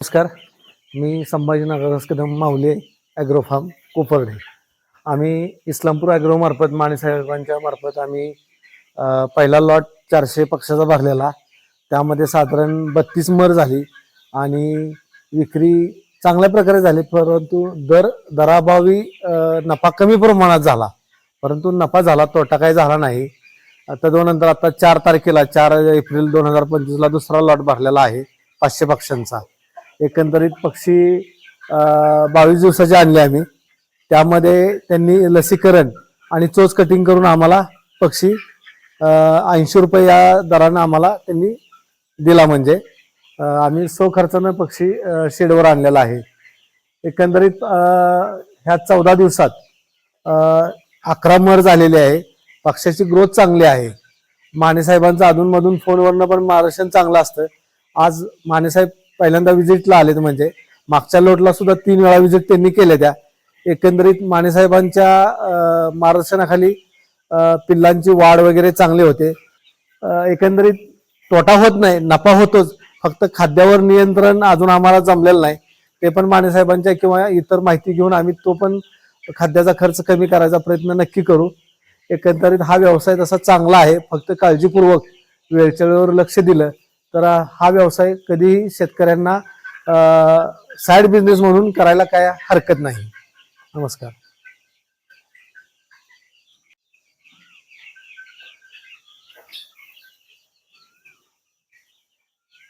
नमस्कार. मी Sambhajinagar Kadam Mauli agro farm Koparde. आम्ही इस्लामपूर ॲग्रोमार्फत माणेसाहेबांच्या मार्फत आम्ही पहिला लॉट चारशे पक्षाचा भरलेला. त्यामध्ये साधारण बत्तीस मर झाली आणि विक्री चांगल्या प्रकारे झाली परंतु दर दराभावी नफा कमी प्रमाणात झाला. परंतु नफा झाला तोटा काही झाला नाही. आता आता चार तारखेला चार एप्रिल दोन हजार पंचवीसला दुसरा लॉट भरलेला आहे पाचशे पक्ष्यांचा एकंदरीत पक्षी बावीस दिवसाचे आणले आम्ही. त्यामध्ये त्यांनी लसीकरण आणि चोच कटिंग करून आम्हाला पक्षी ऐंशी रुपये या दरानं आम्हाला त्यांनी दिला म्हणजे. आम्ही सो खर्चानं पक्षी शेडवर आणलेला आहे. एकंदरीत ह्या चौदा दिवसात अकरा मर झालेले आहे. पक्षाची ग्रोथ चांगली आहे. मानेसाहेबांचं अधूनमधून फोनवरनं पण मार्गदर्शन चांगलं असतं. आज मानेसाहेब पहिल्यांदा व्हिजिटला आलेत म्हणजे. मागच्या लोटला सुद्धा तीन वेळा व्हिजिट त्यांनी केल्या त्या. एकंदरीत मानेसाहेबांच्या मार्गदर्शनाखाली पिल्लांची वाढ वगैरे चांगले होते. एकंदरीत तोटा होत नाही नफा होतोच. फक्त खाद्यावर नियंत्रण अजून आम्हाला जमलेलं नाही. ते पण मानेसाहेबांच्या किंवा इतर माहिती घेऊन आम्ही तो पण खाद्याचा खर्च कमी करायचा प्रयत्न नक्की करू. एकंदरीत हा व्यवसाय तसा चांगला आहे. फक्त काळजीपूर्वक वेळच्या वेळेवर लक्ष दिलं. तर हा व्यवसाय कधीही शेतकऱ्यांना साईड बिझनेस म्हणून करायला काय हरकत नाही. नमस्कार.